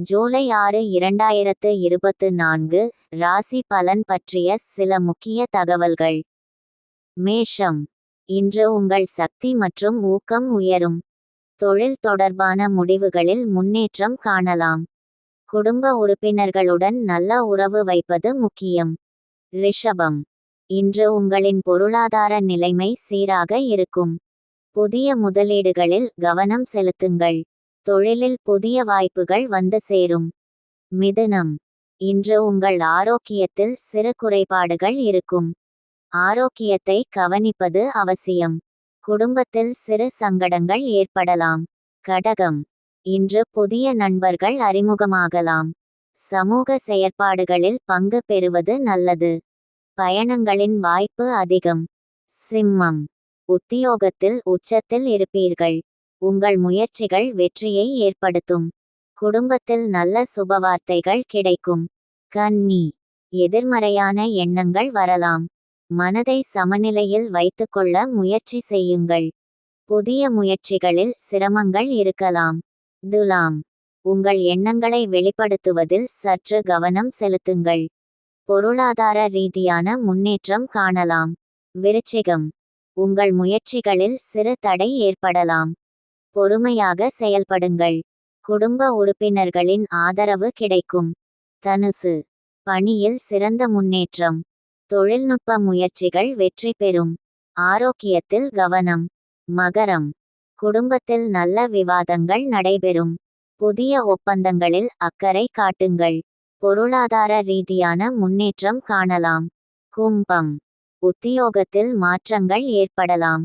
ஜூலை ஆறு இரண்டாயிரத்து இருபத்து நான்கு ராசி பலன் பற்றிய சில முக்கிய தகவல்கள். மேஷம். இன்று உங்கள் சக்தி மற்றும் ஊக்கம் உயரும். தொழில் தொடர்பான முடிவுகளில் முன்னேற்றம் காணலாம். குடும்ப உறுப்பினர்களுடன் நல்ல உறவு வைப்பது முக்கியம். ரிஷபம். இன்று உங்களின் பொருளாதார நிலைமை சீராக இருக்கும். புதிய முதலீடுகளில் கவனம் செலுத்துங்கள். தொழிலில் புதிய வாய்ப்புகள் வந்து சேரும். மிதுனம். இன்று உங்கள் ஆரோக்கியத்தில் சிறு குறைபாடுகள் இருக்கும். ஆரோக்கியத்தை கவனிப்பது அவசியம். குடும்பத்தில் சிறு சங்கடங்கள் ஏற்படலாம். கடகம். இன்று புதிய நண்பர்கள் அறிமுகமாகலாம். சமூக செயற்பாடுகளில் பங்கு பெறுவது நல்லது. பயணங்களின் வாய்ப்பு அதிகம். சிம்மம். உத்தியோகத்தில் உச்சத்தில் இருப்பீர்கள். உங்கள் முயற்சிகள் வெற்றியை ஏற்படுத்தும். குடும்பத்தில் நல்ல சுபவார்த்தைகள் கிடைக்கும். கன்னி எதிர்மறையான எண்ணங்கள் வரலாம். மனதை சமநிலையில் வைத்துக்கொள்ள முயற்சி செய்யுங்கள். புதிய முயற்சிகளில் சிரமங்கள் இருக்கலாம். துலாம். உங்கள் எண்ணங்களை வெளிப்படுத்துவதில் சற்று கவனம் செலுத்துங்கள். பொருளாதார ரீதியான முன்னேற்றம் காணலாம். விருச்சிகம். உங்கள் முயற்சிகளில் சிறு தடை ஏற்படலாம். பொறுமையாக செயல்படுங்கள். குடும்ப உறுப்பினர்களின் ஆதரவு கிடைக்கும். தனுசு. பணியில் சிறந்த முன்னேற்றம். தொழில்நுட்ப முயற்சிகள் வெற்றி பெறும். ஆரோக்கியத்தில் கவனம். மகரம். குடும்பத்தில் நல்ல விவாதங்கள் நடைபெறும். புதிய ஒப்பந்தங்களில் அக்கறை காட்டுங்கள். பொருளாதார ரீதியான முன்னேற்றம் காணலாம். கும்பம். உத்தியோகத்தில் மாற்றங்கள் ஏற்படலாம்.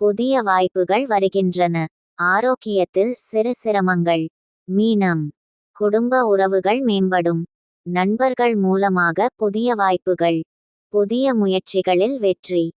புதிய வாய்ப்புகள் வருகின்றன. ஆரோக்கியத்தில் சிறு சிரமங்கள். மீனம். குடும்ப உறவுகள் மேம்படும். நண்பர்கள் மூலமாக புதிய வாய்ப்புகள். புதிய முயற்சிகளில் வெற்றி.